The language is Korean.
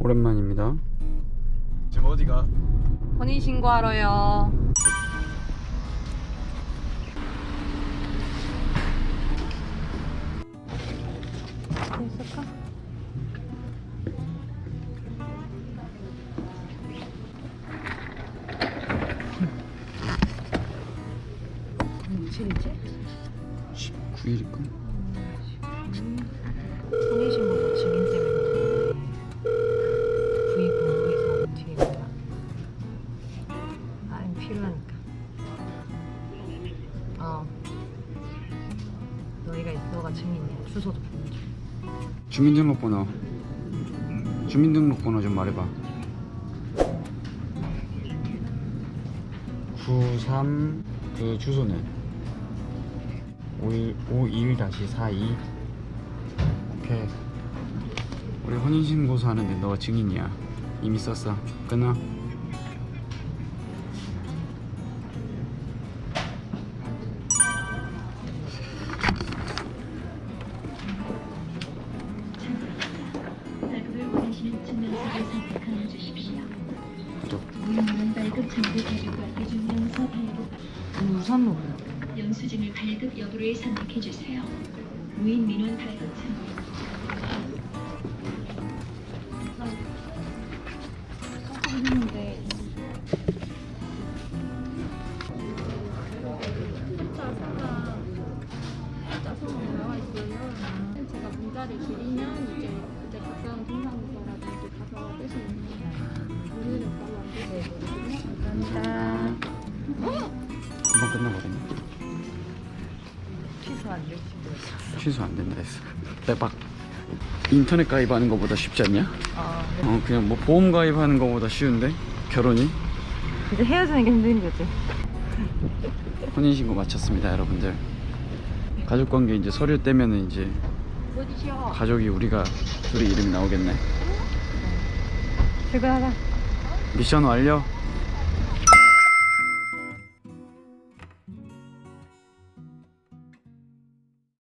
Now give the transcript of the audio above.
오랜만입니다. 지금 어디가? 혼인신고하러요. 됐을까? 며칠이지? 19일일까? 혼 어. 너희가 너가 증인이야. 주소도 보내줘. 주민등록번호. 주민등록번호 좀 말해봐. 93, 그 주소는 51, 51-42. 오케이. 우리 혼인신고서 하는데 너가 증인이야. 이미 썼어. 끊어. 구독. 우선 녹음. 영수증을 발급 여부를 선택해 주세요. 무인 민원 발급 문자를 드리면 끝나거든요. 취소 안 모르겠어. 취소 안 된다 했어. 대박. 인터넷 가입하는 것보다 쉽지 않냐? 아, 네. 어, 그냥 뭐 보험 가입하는 것보다 쉬운데? 결혼이? 이제 헤어지는 게 힘든 거지. 혼인신고 마쳤습니다, 여러분들. 가족관계 이제 서류 떼면은 이제 가족이 우리가 둘이 이름이 나오겠네. 출근하자. 미션 완료.